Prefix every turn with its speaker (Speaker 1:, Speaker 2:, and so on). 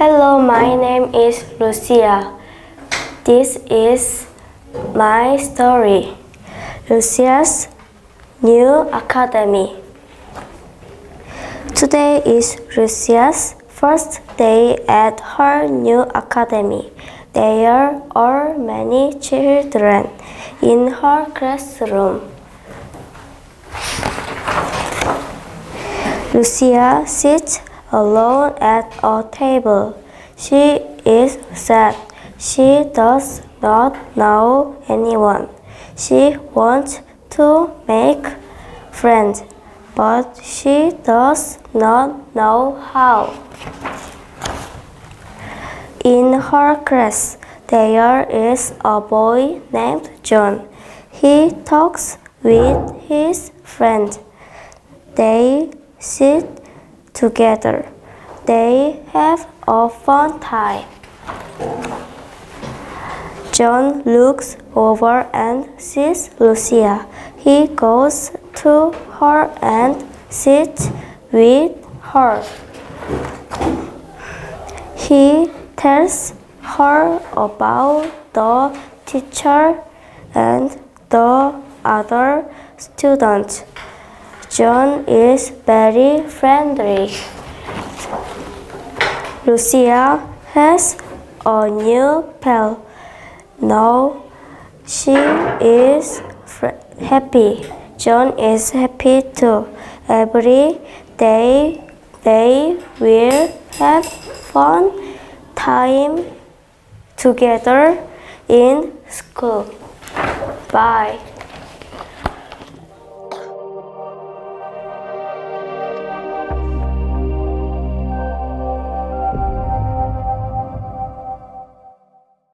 Speaker 1: Hello, my name is Lucia. This is my story. Lucia's new academy. Today is Lucia's first day at her new academy. There are many children in her classroom. Lucia sits alone at a table. She is sad. She does not know anyone. She wants to make friends, but she does not know how. In her class, there is a boy named John. He talks with his friend. They sit together. They have a fun time. John looks over and sees Lucia. He goes to her and sits with her. He tells her about the teacher and the other students. John is very friendly. Lucia has a new pal. Now she is happy. John is happy too. Every day they will have fun time together in school. Bye.